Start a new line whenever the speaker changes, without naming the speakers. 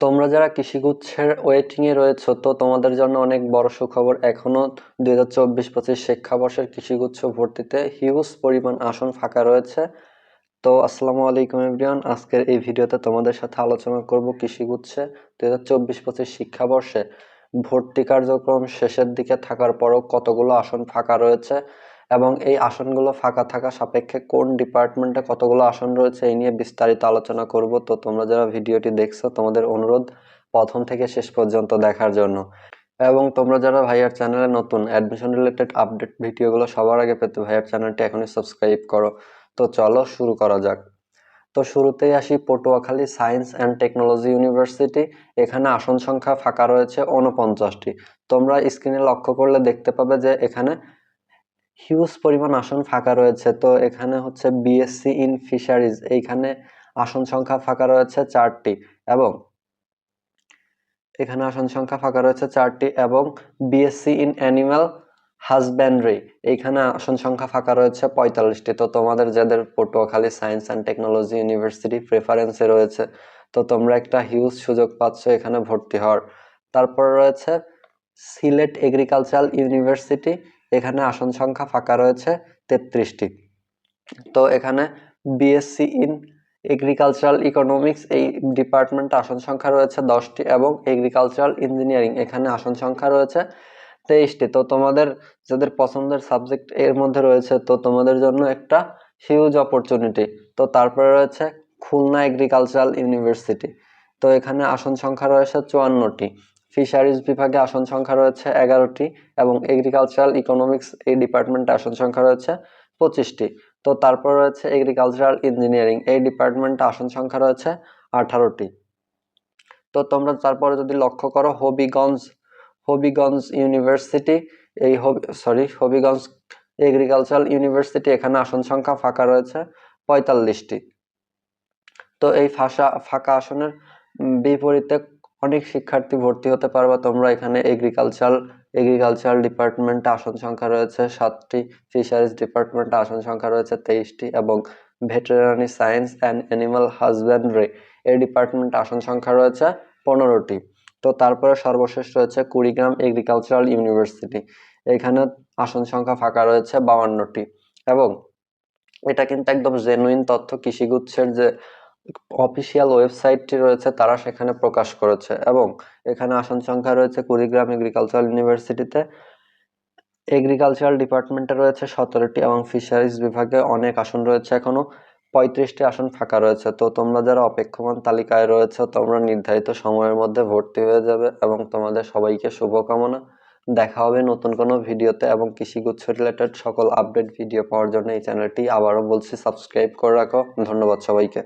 তোমরা যারা কৃষিগুচ্ছের ওয়েটিংয়ে রয়েছো, তো তোমাদের জন্য অনেক বড় সুখবর। এখনও দুই হাজার চব্বিশ পঁচিশ শিক্ষাবর্ষের কৃষিগুচ্ছ ভর্তিতে হিউজ পরিমাণ আসন ফাঁকা রয়েছে। তো আসসালামু আলাইকুম এভরিওয়ান আজকের এই ভিডিওতে তোমাদের সাথে আলোচনা করব কৃষিগুচ্ছে দুই হাজার চব্বিশ পঁচিশ শিক্ষাবর্ষে। ভর্তি কার্যক্রম শেষের দিকে থাকার পরও কতগুলো আসন ফাঁকা রয়েছে এবং এই আসনগুলো ফাঁকা থাকা সাপেক্ষে কোন ডিপার্টমেন্টে কতগুলো আসন রয়েছে এই নিয়ে বিস্তারিত আলোচনা করব। তো তোমরা যারা ভিডিওটি দেখছ, তোমাদের অনুরোধ প্রথম থেকে শেষ পর্যন্ত দেখার জন্য। এবং তোমরা যারা ভাইয়ার চ্যানেলে নতুন অ্যাডমিশন রিলেটেড আপডেট ভিডিওগুলো সবার আগে পেতে ভাইয়ার চ্যানেলটি এখনই সাবস্ক্রাইব করো। তো চলো শুরু করা যাক। তো শুরুতেই আসি Patuakhali science and technology university এখানে আসন সংখ্যা ফাঁকা রয়েছে উনপঞ্চাশটি তোমরা স্ক্রিনে লক্ষ্য করলে দেখতে পাবে যে এখানে হিউজ পরিমাণ আসন ফাঁকা রয়েছে। তো এখানে হচ্ছে বিএসসি ইন ফিশারিজ এইখানে আসন সংখ্যা ফাঁকা রয়েছে চারটি এবং এখানে আসন সংখ্যা ফাঁকা রয়েছে চারটি এবং বিএসসি ইন অ্যানিম্যাল হাজব্যান্ড্রি এইখানে আসন সংখ্যা ফাঁকা রয়েছে পঁয়তাল্লিশটি। তো তোমাদের যাদের Patuakhali science and technology university প্রেফারেন্সে রয়েছে, তো তোমরা একটা হিউজ সুযোগ পাচ্ছ এখানে ভর্তি হওয়ার। তারপর রয়েছে সিলেট এগ্রিকালচারাল ইউনিভার্সিটি এখানে আসন সংখ্যা ফাঁকা রয়েছে, তেত্রিশটি। তো এখানে বিএসসি ইন এগ্রিকালচারাল ইকোনমিক্স এই ডিপার্টমেন্টে আসন সংখ্যা রয়েছে দশটি এবং এগ্রিকালচারাল ইঞ্জিনিয়ারিং এখানে আসন সংখ্যা রয়েছে তেইশটি। তো তোমাদের, যাদের পছন্দের সাবজেক্ট এর মধ্যে রয়েছে, তো তোমাদের জন্য একটা হিউজ অপরচুনিটি তো তারপরে রয়েছে খুলনা এগ্রিকালচারাল ইউনিভার্সিটি তো এখানে আসন সংখ্যা রয়েছে চুয়ান্নটি। ফিশারিজ বিভাগে আসন সংখ্যা রয়েছে এগারোটি এবং এগ্রিকালচারাল ইকোনমিক্স এই ডিপার্টমেন্টে আসন সংখ্যা রয়েছে পঁচিশটি। তো তারপর রয়েছে এগ্রিকালচারাল ইঞ্জিনিয়ারিং এই ডিপার্টমেন্টে আসন সংখ্যা রয়েছে আঠারোটি। তো তোমরা তারপরে যদি লক্ষ্য করো, হবিগঞ্জ হবিগঞ্জ ইউনিভার্সিটি, এই হবি সরি হবিগঞ্জ এগ্রিকালচারাল ইউনিভার্সিটি এখানে আসন সংখ্যা ফাঁকা রয়েছে পঁয়তাল্লিশটি। তো এই ফাঁসা, ফাঁকা আসনের বিপরীতে অনেক শিক্ষার্থী ভর্তি হতে পারবা। তোমরা এখানে এগ্রিকালচার এগ্রিকালচারাল ডিপার্টমেন্টে আসন সংখ্যা রয়েছে, সাতটি। ফিশারিজ ডিপার্টমেন্টে আসন সংখ্যা রয়েছে, তেইশটি। এবং veterinary science and animal husbandry এই ডিপার্টমেন্টে আসন সংখ্যা রয়েছে, পনেরোটি। তো তারপরে সর্বশেষ রয়েছে কুড়িগ্রাম এগ্রিকালচারাল ইউনিভার্সিটি এখানে আসন সংখ্যা ফাঁকা রয়েছে, বাউান্নটি। এবং এটা কিন্তু একদম জেনুইন তথ্য, কৃষিগুচ্ছের যে অফিসিয়াল ওয়েবসাইটটি রয়েছে, তারা সেখানে প্রকাশ করেছে এবং এখানে আসন সংখ্যা রয়েছে কুড়িগ্রাম এগ্রিকালচারাল ইউনিভার্সিটিতে। এগ্রিকালচারাল ডিপার্টমেন্টে রয়েছে সতেরোটি এবং ফিশারিজ বিভাগে অনেক আসন রয়েছে এখনও পঁয়ত্রিশটি আসন ফাঁকা রয়েছে। তো তোমরা যারা অপেক্ষমান তালিকায় রয়েছে, তোমরা নির্ধারিত সময়ের মধ্যে ভর্তি হয়ে যাবে এবং তোমাদের সবাইকে শুভকামনা। দেখা হবে নতুন কোনো ভিডিওতে এবং কৃষিগুচ্ছ রিলেটেড সকল আপডেট ভিডিও পাওয়ার জন্য এই চ্যানেলটি আবারও বলছি, সাবস্ক্রাইব করে রাখো। ধন্যবাদ সবাইকে।